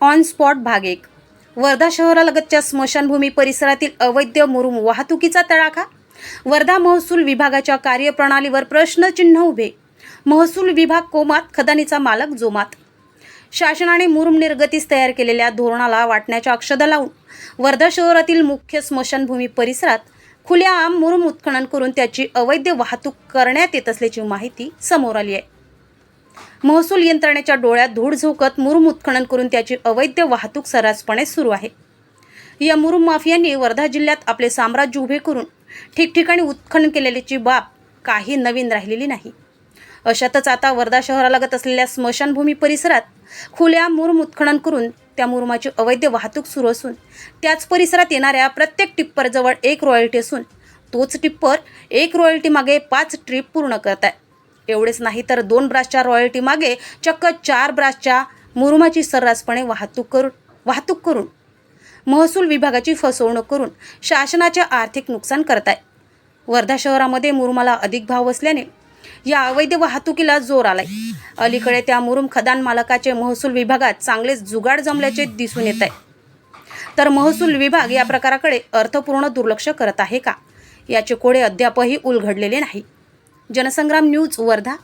On spot भाग एक. वर्धा शहरालगतच्या स्मशानभूमी परिसरातील अवैध मुरुम वाहतुकीचा तडाखा? वर्धा महसूल विभागाच्या कार्यप्रणालीवर प्रश्नचिन्ह उभे. महसूल विभाग कोमात खदानीचा मालक जोमात. शासनाने मुरुम निर्गतीस तयार केलेल्या धोरणाला वाटण्याच्या अक्षदा लावून वर्धा शहरातील मुख्य स्मशानभूमी परिसरात खुल्याआम मुरुम उत्खनन करून त्याची अवैध वाहतूक करण्यात येत असल्याची माहिती समोर आली आहे. महसूल यंत्रणेच्या डोळ्यात धूळ झोकत मुरुम उत्खनन करून त्याची अवैध वाहतूक सर्रासपणे सुरू आहे. या मुरुम माफियांनी वर्धा जिल्ह्यात आपले साम्राज्य उभे करून ठिकठिकाणी उत्खनन केलेल्याची बाब काही नवीन राहिलेली नाही. अशातच आता वर्धा शहरालगत असलेल्या स्मशानभूमी परिसरात खुल्या मुरुम उत्खनन करून त्या मुरुमाची अवैध वाहतूक सुरू असून त्याच परिसरात येणाऱ्या प्रत्येक टिप्परजवळ एक रॉयल्टी असून तोच टिप्पर एक रॉयल्टी मागे पाच ट्रिप पूर्ण करत आहे एवढेच नाही तर दोन ब्रासच्या रॉयल्टी मागे चक्क चार ब्रासच्या मुरुमाची सर्रासपणे वाहतूक करून वाहतूक करून महसूल विभागाची फसवणूक करून शासनाचे आर्थिक नुकसान करत आहे वर्धा शहरामध्ये मुरुमाला अधिक भाव असल्याने या अवैध वाहतुकीला जोर आलाय. अलीकडे त्या मुरुम खदान मालकाचे महसूल विभागात चांगलेच जुगाड जमल्याचे दिसून येत आहे. तर महसूल विभाग या प्रकाराकडे अर्थपूर्ण दुर्लक्ष करत आहे का? याचे कोडे अद्यापही उलघडलेले नाही. जनसंग्राम न्यूज वर्धा